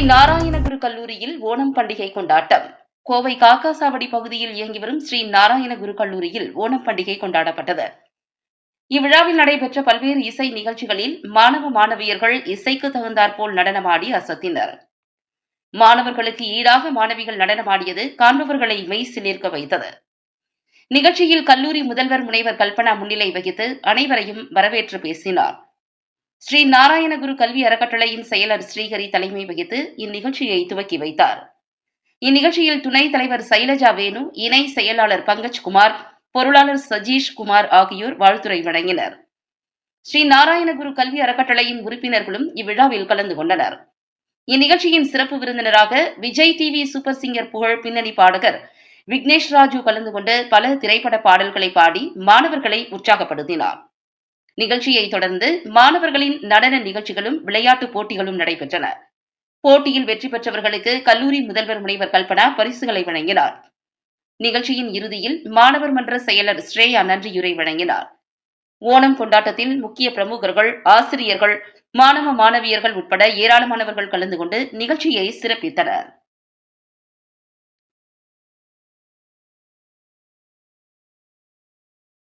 நாராயணகுரு கல்லூரியில் ஓணம் பண்டிகை கொண்டாட்டம். கோவை காக்காசாவடி பகுதியில் இயங்கி வரும் ஸ்ரீ நாராயணகுரு கல்லூரியில் ஓணம் பண்டிகை கொண்டாடப்பட்டது. இவ்விழாவில் நடைபெற்ற பல்வேறு இசை நிகழ்ச்சிகளில் மாணவ மாணவியர்கள் இசைக்கு தகுந்தாற்போல் நடனமாடி அசத்தினர். மாணவர்களுக்கு ஈடாக மாணவிகள் நடனமாடியது காண்பவர்களை மெய் சிலிர்க்க வைத்தது. நிகழ்ச்சியில் கல்லூரி முதல்வர் முனைவர் கல்பனா முன்னிலை வகித்து அனைவரையும் வரவேற்று பேசினார். ஸ்ரீ நாராயணகுரு கல்வி அறக்கட்டளையின் செயலர் ஸ்ரீஹரி தலைமை வகித்து இந்நிகழ்ச்சியை துவக்கி வைத்தார். இந்நிகழ்ச்சியில் துணைத் தலைவர் சைலஜா வேணு இணை செயலாளர் பங்கஜ் குமார் பொருளாளர் சஜீஷ் குமார் ஆகியோர் வாழ்த்துரை வழங்கினர். ஸ்ரீ நாராயணகுரு கல்வி அறக்கட்டளையின் உறுப்பினர்களும் இவ்விழாவில் கலந்து கொண்டனர். இந்நிகழ்ச்சியின் சிறப்பு விருந்தினராக விஜய் டிவி சூப்பர் சிங்கர் புகழ் பின்னணி பாடகர் விக்னேஷ் ராஜு கலந்து கொண்டு பல திரைப்பட பாடல்களை பாடி மாணவர்களை உற்சாகப்படுத்தினார். நிகழ்ச்சியை தொடர்ந்து மாணவர்களின் நடன நிகழ்ச்சிகளும் விளையாட்டுப் போட்டிகளும் நடைபெற்றன. போட்டியில் வெற்றி பெற்றவர்களுக்கு கல்லூரி முதல்வர் முனைவர் கல்பனா பரிசுகளை வழங்கினார். நிகழ்ச்சியின் இறுதியில் மாணவர் மன்ற செயலர் ஸ்ரேயா நன்றியுரை வழங்கினார். ஓணம் கொண்டாட்டத்தில் முக்கிய பிரமுகர்கள் ஆசிரியர்கள் மாணவ மாணவியர்கள் உட்பட ஏராளமானவர்கள் கலந்து கொண்டு நிகழ்ச்சியை சிறப்பித்தனர்.